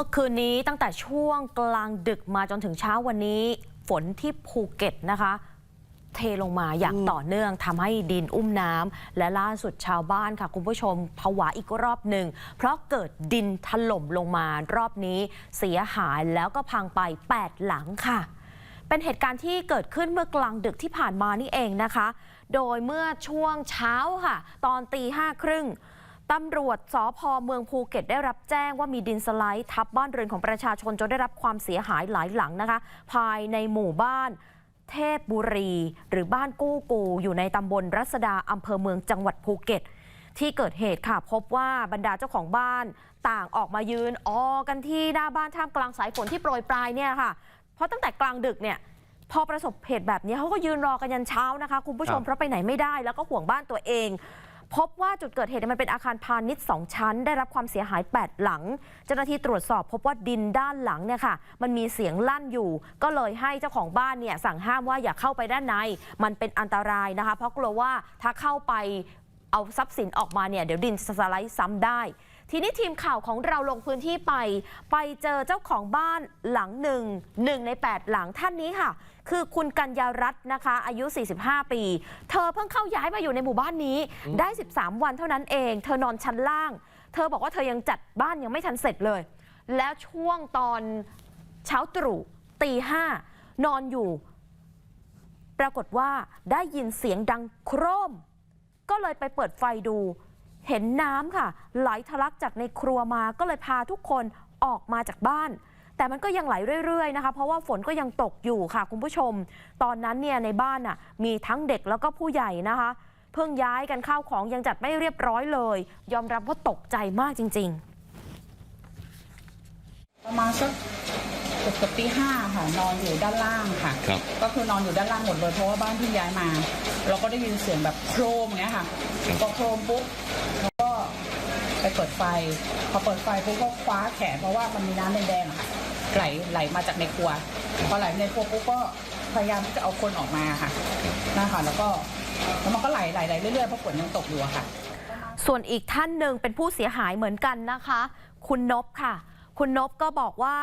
เมื่อคืนนี้ตั้งแต่ช่วงกลางดึกมาจนถึงเช้าวันนี้ ฝนที่ภูเก็ตนะคะ เทลงมาอย่างต่อเนื่องทำให้ดินอุ้มน้ำและล่าสุดชาวบ้านค่ะคุณผู้ชมผวาอีกรอบหนึ่ง เพราะเกิดดินถล่มลงมารอบนี้ เสียหายแล้วก็พังไป 8 หลังค่ะ เป็นเหตุการณ์ที่เกิดขึ้นเมื่อกลางดึกที่ผ่านมานี่เองนะคะ โดยเมื่อช่วงเช้าค่ะ ตอนตีห้าครึ่ง ตำรวจสพเมืองภูเก็ตได้รับแจ้งว่ามีดินสไลด์ทับบ้านเรือนของประชาชนจนได้รับความเสียหายหลายหลังนะคะ ภายในหมู่บ้านเทพบุรี หรือบ้านกู้กูอยู่ในตำบลรัศดาอำเภอเมืองจังหวัดภูเก็ต ที่เกิดเหตุค่ะพบว่าบรรดาเจ้าของบ้านต่างออกมายืนออกันที่หน้าบ้านท่ามกลางสายฝนที่โปรยปลายเนี่ยค่ะ เพราะตั้งแต่กลางดึกเนี่ยพอประสบเหตุแบบนี้เขาก็ยืนรอกันยันเช้านะคะ คุณผู้ชมเพราะไปไหนไม่ได้แล้วก็ห่วงบ้านตัวเอง พบว่าจุดเกิดเหตุมันเป็นอาคารพาณิชย์สองชั้น ได้รับความเสียหาย 8 หลัง เจ้าหน้าที่ตรวจสอบพบว่าดินด้านหลังเนี่ยค่ะ มันมีเสียงลั่นอยู่ ก็เลยให้เจ้าของบ้านเนี่ยสั่งห้ามว่าอย่าเข้าไปด้านใน มันเป็นอันตรายนะคะ เพราะกลัวว่าถ้าเข้าไปเอาทรัพย์สินออกมาเนี่ยเดี๋ยวดินสไลด์ซ้ำได้ ทีนี้ทีมข่าวของเราลงพื้นที่ไป ไปเจอเจ้าของบ้านหลังหนึ่งหนึ่งใน 8 หลังท่านนี้ค่ะ คือคุณกัญญารัตน์นะคะ อายุ 45 ปี เธอเพิ่งเข้าย้ายมาอยู่ในหมู่บ้านนี้ ได้ 13 วันเท่านั้นเอง เธอนอนชั้นล่าง เธอบอกว่าเธอยังจัดบ้านยังไม่ทันเสร็จเลย แล้วช่วงตอนเช้าตรู่ตีห้านอนอยู่ ปรากฏว่าได้ยินเสียงดังโครม ก็เลยไปเปิดไฟดู เห็นน้ำค่ะ ไหลทะลักจากในครัวมาก็เลยพาทุกคนออกมาจากบ้าน แต่มันก็ยังไหลเรื่อยๆนะคะ เพราะว่าฝนก็ยังตกอยู่ค่ะคุณผู้ชม ตอนนั้นเนี่ยในบ้านน่ะมีทั้งเด็กแล้วก็ผู้ใหญ่นะคะ เพิ่งย้ายกันข้าวของยังจัดไม่เรียบร้อยเลย ยอมรับว่าตกใจมากจริง ๆ ประมาณสัก บเกือบตีห้าค่ะนอนอยู่ด้านล่างค่ะ ครับก็คือนอนอยู่ด้านล่างหมดเลยเพราะว่าบ้านเพิ่งย้ายมา เราก็ได้ยินเสียงแบบโครมอย่างเงี้ยค่ะพอโครมปุ๊บเราก็ไปเปิดไฟ พอเปิดไฟปุ๊บก็คว้าแขนเพราะว่ามันมีน้ำแดงๆอะค่ะไหลไหลมาจากในครัวพอไหลในครัวปุ๊บก็พยายามที่จะเอาคนออกมาค่ะนะคะแล้วก็แล้วมันก็ไหลไหลไหลเรื่อยๆเพราะฝนยังตกอยู่อะค่ะ ส่วนอีกท่านหนึ่งเป็นผู้เสียหายเหมือนกันนะคะ คุณนบค่ะ คุณนบก็บอกว่า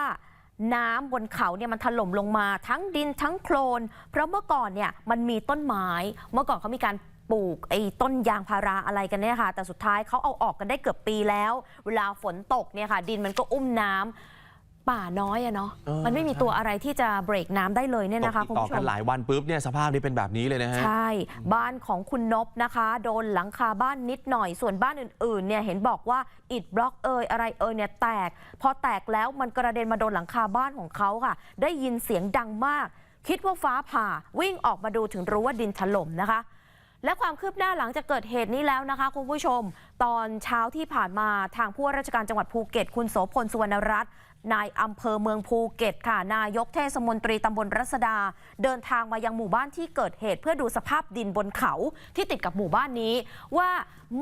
น้ำบนเขาเนี่ยมันถล่มลงมาทั้งดินทั้งโคลน เพราะเมื่อก่อนเนี่ยมันมีต้นไม้ เมื่อก่อนเขามีการปลูกไอ้ต้นยางพาราอะไรกันเนี่ยค่ะ แต่สุดท้ายเขาเอาออกกันได้เกือบปีแล้ว เวลาฝนตกเนี่ยค่ะ ดินมันก็อุ้มน้ำ ป่าน้อยอะเนาะเออมันไม่มีตัวอะไรที่จะเบรกน้ำได้เลยเนี่ยตกนะคะติดคุณต่อผู้ชกันม หลายวันปุ๊บเนี่ยสภาพนี้เป็นแบบนี้เลยนะฮะ ใช่ บ้านของคุณนบนะคะ โดนหลังคาบ้านนิดหน่อยส่วนบ้านอื่นๆเนี่ยเห็นบอกว่าอิฐบล็อกเอยอะไรเอยเนี่ยแตก พอแตกแล้วมันกระเด็นมาโดนหลังคาบ้านของเขาค่ะ ได้ยินเสียงดังมาก คิดว่าฟ้าผ่าวิ่งออกมาดูถึงรู้ว่าดินถล่มนะคะ และความคืบหน้าหลังจากเกิดเหตุนี้แล้วนะคะคุณผู้ชม ตอนเช้าที่ผ่านมาทางผู้ว่าราชการจังหวัดภูเก็ต คุณโสพลสุวรรณรัตน์นายอำเภอเมืองภูเก็ตค่ะ นายกเทศมนตรีตำบลรัศดา เดินทางมายังหมู่บ้านที่เกิดเหตุ เพื่อดูสภาพดินบนเขาที่ติดกับหมู่บ้านนี้ ว่า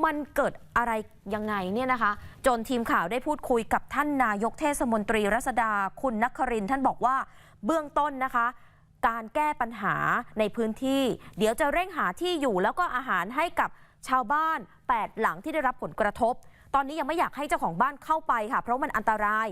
มันเกิดอะไรยังไงเนี่ยนะคะ จนทีมข่าวได้พูดคุยกับท่านนายกเทศมนตรีรัศดา คุณนักครินท่านบอกว่าเบื้องต้นนะคะ การแก้ปัญหาในพื้นที่ เดี๋ยวจะเร่งหาที่อยู่แล้วก็อาหารให้กับชาวบ้าน 8 หลังที่ได้รับผลกระทบ ตอนนี้ยังไม่อยากให้เจ้าของบ้านเข้าไปค่ะ เพราะมันอันตราย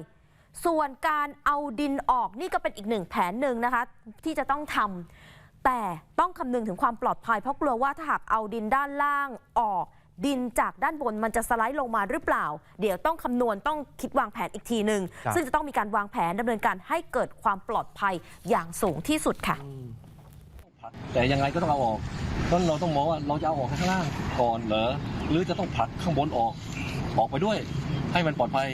ส่วนการเอาดินออกนี่ก็เป็นอีกหนึ่งแผนหนึ่งนะคะ ที่จะต้องทำแต่ต้องคำนึงถึงความปลอดภัยเพราะกลัวว่าถ้าหากเอาดินด้านล่างออก ดินจากด้านบนมันจะสไลด์ลงมาหรือเปล่า เดี๋ยวต้องคำนวณต้องคิดวางแผนอีกทีหนึ่งครับซึ่งจะต้องมีการวางแผนดำเนินการให้เกิดความปลอดภัยอย่างสูงที่สุดค่ะผลักแต่ยังไงก็ต้องเอาออกเพราะเราต้องมองว่าเราจะเอาออกข้างล่างก่อนเหรอหรือจะต้องผลักข้างบนออกออกไปด้วย ให้มันปลอดภัย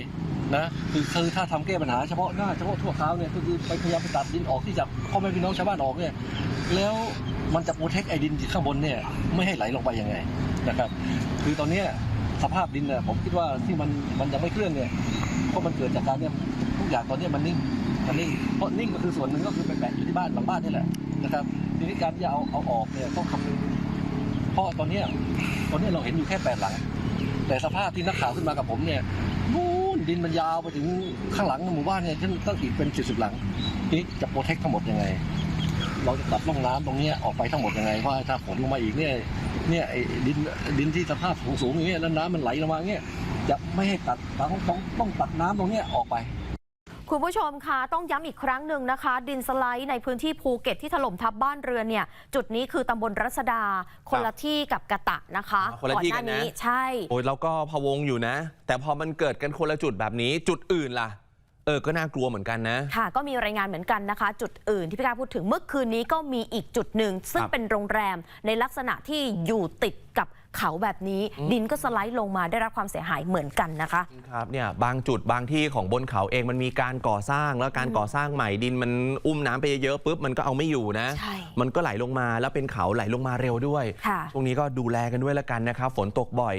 นะคือคือถ้าทำแก้ปัญหาเฉพาะหน้าเฉพาะทั่วคราวเนี่ยก็คือไปพยายามไปตัดดินออกที่จากพ่อแม่พี่น้องชาวบ้านออกเนี่ย แล้วมันจะโปรเทคไอ้ดินที่ข้างบนเนี่ยไม่ให้ไหลลงไปยังไงนะครับคือตอนเนี้สภาพดินเนี่ยผมคิดว่าที่มันมันยังไม่เคลื่อนเนี่ยเพราะมันเกิดจากการเนี่ยทุกอย่างตอนนี้มันนิ่งมันนิ่งเพราะนิ่งก็คือส่วนหนึ่งก็คือไปแปะอยู่ที่บ้านหลังบ้านนี่แหละนะครับทีนี้การที่จะเอาเอาออกเนี่ยต้องคำนึงเพราะตอนเนี้ตอนนี้เราเห็นอยู่แค่แปดหลัง แต่สภาพที่นักข่าวขึ้นมากับผมเนี่ยนู่นดินมันยาวไปถึงข้างหลังหมู่บ้านเนี่ยตั้งตั้งอีกเป็นสิบสิบหลังนี้จะโปรเทคทั้งหมดยังไง เราจะตัดร่องน้ำตรงเนี้ยออกไปทั้งหมดยังไงเพราะว่าถ้าฝนลงมาอีกเนี่ยเนี่ยไอ้ดินดินที่สภาพสูงสูงๆอย่างเงี้ยแล้วน้ำมันไหลลงมาอย่างเงี้ยจะไม่ให้ตัดเราต้องต้องต้องตัดน้ำตรงเนี้ยออกไปคุณผู้ชมคะต้องย้ำอีกครั้งหนึ่งนะคะ ดินสไลด์ในพื้นที่ภูเก็ตที่ถล่มทับบ้านเรือนเนี่ย จุดนี้คือตำบลรัศดา คนละที่กับกะตะนะคะอ่าคนละที่กันนะหน้านี้ใช่โอ้ยเราก็พะวงอยู่นะ แต่พอมันเกิดกันคนละจุดแบบนี้จุดอื่นล่ะ เออ ก็น่ากลัวเหมือนกันนะ ค่ะ ก็มีรายงานเหมือนกันนะคะ จุดอื่นที่พี่กาพูดถึงเมื่อคืนนี้ก็มีอีกจุดหนึ่ง ซึ่งครับเป็นโรงแรมในลักษณะที่อยู่ติดกับเขาแบบนี้ ดินก็สไลด์ลงมาได้รับความเสียหายเหมือนกันนะคะ ครับเนี่ยบางจุดบางที่ของบนเขาเองมันมีการก่อสร้าง แล้วการก่อสร้างใหม่ดินมันอุ้มน้ำไปเยอะๆปุ๊บมันก็เอาไม่อยู่นะใช่มันก็ไหลลงมาแล้วเป็นเขาไหลลงมาเร็วด้วยค่ะช่วงนี้ก็ดูแลกันด้วยละกันนะครับฝนตกบ่อย